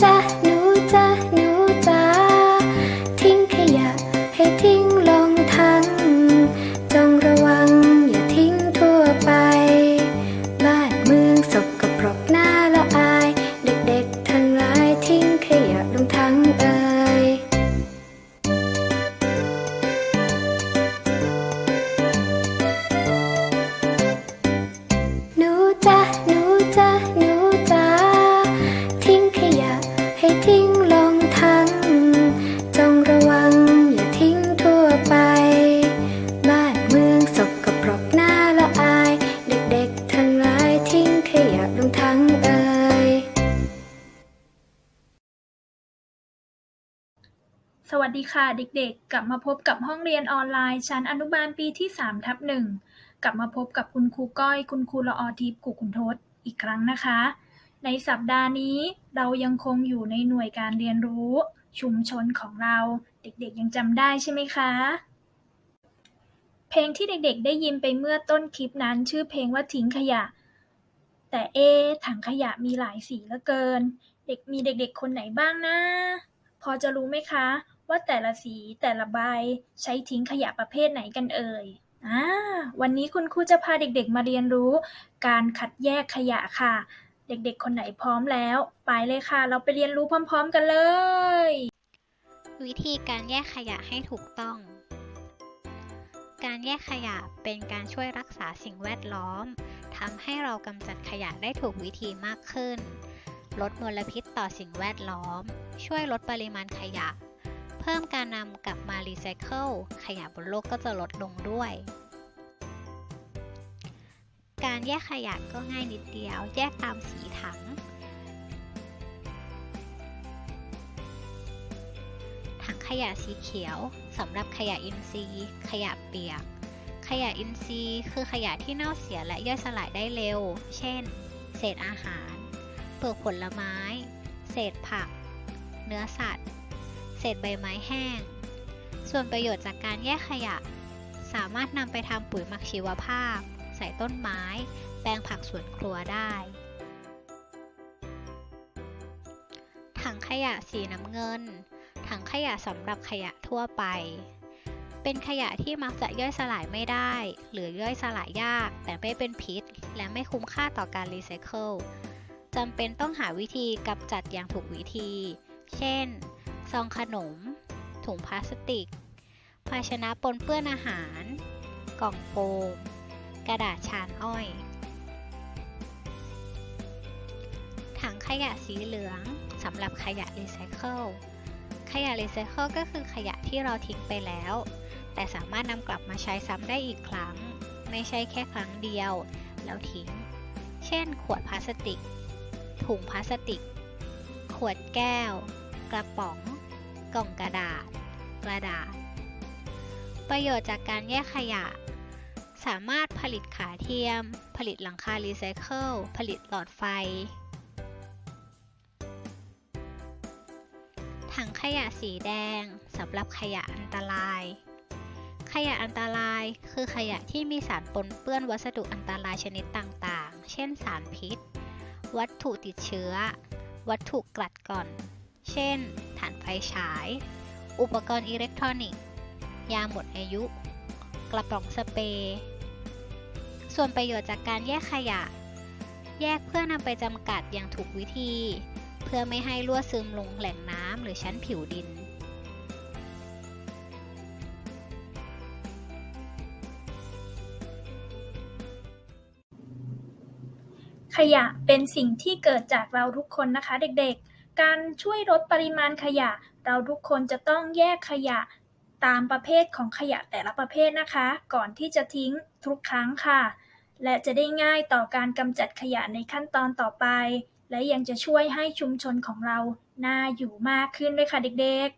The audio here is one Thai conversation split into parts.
จ๊ สวัสดีค่ะเด็กๆ กลับมาพบกับห้องเรียนออนไลน์ ชั้นอนุบาลปีที่3ทับหนึ่งกลับมาพบกับคุณครูก้อย คุณครูละออทิพย์กุคุณทศอีกครั้งนะคะ ในสัปดาห์นี้เรายังคงอยู่ในหน่วยการเรียนรู้ ชุมชนของเรา เด็กๆยังจำได้ใช่ไหมคะ เพลงที่เด็กๆ ได้ยินไปเมื่อต้นคลิปนั้น ชื่อเพลงว่าทิ้งขยะ แต่เอถังขยะมีหลายสีเหลือเกิน เด็กมีเด็กๆ คนไหนบ้างนะ พอจะรู้ไหมคะ ว่าแต่ละสีแต่ละใบใช้ทิ้งขยะประเภทไหนกันเอ่ยอ่าวันนี้คุณครูจะพาเด็กๆมาเรียนรู้ การคัดแยกขยะค่ะ เด็กๆ คนไหนพร้อมแล้ว ไปเลยค่ะ เราไปเรียนรู้พร้อม ๆ กันเลย วิธีการแยกขยะให้ถูกต้อง การแยกขยะเป็นการช่วยรักษาสิ่งแวดล้อมทำให้เรากำจัดขยะได้ถูกวิธีมากขึ้น ลดมลพิษต่อสิ่งแวดล้อม ช่วยลดปริมาณขยะ พิ่มการนำกลับมารีไซเคิลขยะบนโลกก็จะลดลงด้วย การแยกขยะก็ง่ายนิดเดียว แยกตามสีถัง ถังขยะสีเขียวสำหรับขยะอินทรีย์ ขยะเปียก ขยะอินทรีย์คือขยะที่เน่าเสียและย่อยสลายได้เร็ว เช่น เศษอาหาร เปลือกผลไม้ เศษผัก เนื้อสัตว์ เศษใบไม้แห้ง ส่วนประโยชน์จากการแยกขยะ สามารถนำไปทำปุ๋ยหมักชีวภาพ ใส่ต้นไม้ แปลงผักสวนครัวได้ ถังขยะสีน้ำเงิน ถังขยะสำหรับขยะทั่วไป เป็นขยะที่มักจะย่อยสลายไม่ได้ หรือย่อยสลายยาก แต่ไม่เป็นพิษ และไม่คุ้มค่าต่อการรีไซเคิลจำเป็นต้องหาวิธีกำจัดอย่างถูกวิธี เช่น ซองขนม ถุงพลาสติก ภาชนะปนเปื้อนอาหาร กล่องโฟม กระดาษชานอ้อย ถังขยะสีเหลืองสำหรับขยะรีไซเคิล ขยะรีไซเคิลก็คือขยะที่เราทิ้งไปแล้ว แต่สามารถนำกลับมาใช้ซ้ำได้อีกครั้ง ไม่ใช่แค่ครั้งเดียว แล้วทิ้ง เช่น ขวดพลาสติก ถุงพลาสติก ขวดแก้ว กระป๋อง กล่องกระดาษ กระดาษ ประโยชน์จากการแยกขยะ สามารถผลิตขาเทียม ผลิตหลังคารีไซเคิล ผลิตหลอดไฟ ถังขยะสีแดงสำหรับขยะอันตราย ขยะอันตรายคือขยะที่มีสารปนเปื้อนวัสดุอันตรายชนิดต่างๆ เช่นสารพิษ วัตถุติดเชื้อ วัตถุกลัดกร่อน เช่นถ่านไฟฉาย อุปกรณ์อิเล็กทรอนิกส์ ยาหมดอายุ กระป๋องสเปรย์ ส่วนประโยชน์จากการแยกขยะ แยกเพื่อนำไปจำกัดอย่างถูกวิธี เพื่อไม่ให้รั่วซึมลงแหล่งน้ำหรือชั้นผิวดินขยะเป็นสิ่งที่เกิดจากเราทุกคนนะคะเด็ก การช่วยลดปริมาณขยะ เราทุกคนจะต้องแยกขยะตามประเภทของขยะแต่ละประเภทนะคะ ก่อนที่จะทิ้งทุกครั้งค่ะ และจะได้ง่ายต่อการกำจัดขยะในขั้นตอนต่อไป และยังจะช่วยให้ชุมชนของเราน่าอยู่มากขึ้นด้วยค่ะเด็ก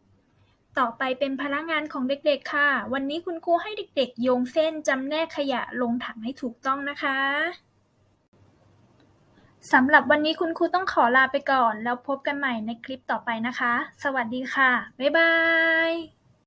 ๆต่อไปเป็นพลังงานของเด็กๆ ค่ะ วันนี้คุณครูให้เด็กๆ โยงเส้นจำแนกขยะลงถังให้ถูกต้องนะคะ สำหรับวันนี้คุณครูต้องขอลาไปก่อน แล้วพบกันใหม่ในคลิปต่อไปนะคะ สวัสดีค่ะ บ๊ายบาย